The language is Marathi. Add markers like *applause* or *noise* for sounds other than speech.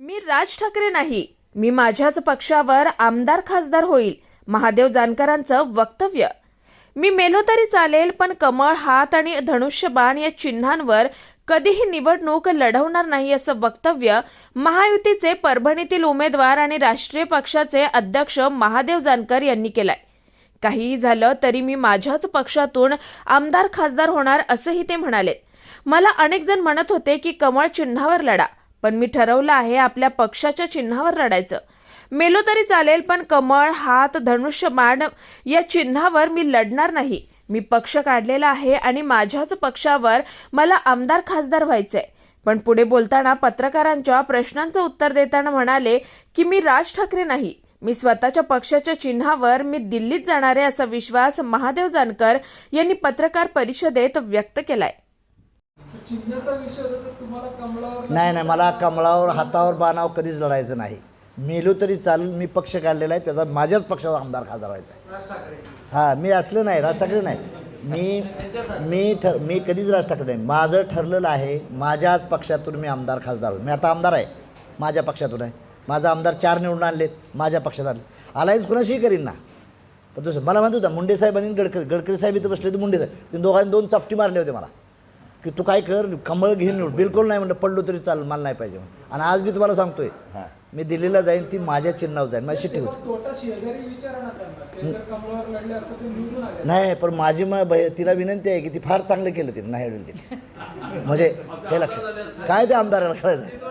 मी राज ठाकरे नाही. मी माझ्याच पक्षावर आमदार खासदार होईल महादेव जानकरांचं वक्तव्य. मी मेलो तरी चालेल पण कमळ हात आणि धनुष्यबाण या चिन्हांवर कधीही निवडणूक लढवणार नाही असं वक्तव्य महायुतीचे परभणीतील उमेदवार आणि राष्ट्रीय पक्षाचे अध्यक्ष महादेव जानकर यांनी केलंय. काहीही झालं तरी मी माझ्याच पक्षातून आमदार खासदार होणार असंही ते म्हणाले. मला अनेक जण म्हणत होते की कमळ चिन्हावर लढा पण मी ठरवलं आहे आपल्या पक्षाच्या चिन्हावर लढायचं. मेलो तरी चालेल पण कमळ हात धनुष्यबाण या चिन्हावर मी लढणार नाही. मी पक्ष काढलेला आहे आणि माझ्याच पक्षावर मला आमदार खासदार व्हायचंय. पण पुढे बोलताना पत्रकारांच्या प्रश्नांचं उत्तर देताना म्हणाले की मी राज ठाकरे नाही. मी स्वतःच्या पक्षाच्या चिन्हावर मी दिल्लीत जाणार आहे असा विश्वास महादेव जानकर यांनी पत्रकार परिषदेत व्यक्त केलाय. नाही नाही मला कमळावर हातावर बाणावर कधीच लढायचं नाही. मेलो तरी चालेल मी पक्ष काढलेला आहे त्याचा माझ्याच पक्षाचा आमदार खासदार व्हायचा आहे. हां मी असलं नाही राज ठाकरे नाही. मी मी ठर मी कधीच राज ठाकरे नाही. माझं ठरलेलं आहे माझ्याच पक्षातून मी आमदार खासदार मी आता आमदार आहे माझ्या पक्षातून आहे. माझा आमदार चार निवडून आणलेत माझ्या पक्षात आणले अलायन्स कुणाशीही करीन ना. पण दुसरं मला म्हणत होता मुंडे साहेब आणि गडकरी गडकरी साहेब इथं बसले होते मुंडे साहेब. ते दोघांनी दोन चपटी मारले होते मला. की तू काय कर कमळ घेऊन निवड बिलकुल नाही म्हणलं पडलो तरी चालेल मला नाही पाहिजे म्हणून. आणि आज मी तुम्हाला सांगतोय मी दिल्लीला जाईन ती माझ्या चिन्हावर जाईन माझी शिट्टी होती. नाही पण माझी मग तिला विनंती आहे की ती फार चांगलं केलं तिने नाही *laughs* म्हणजे हे लक्षात. काय ते आमदाराला कळायचं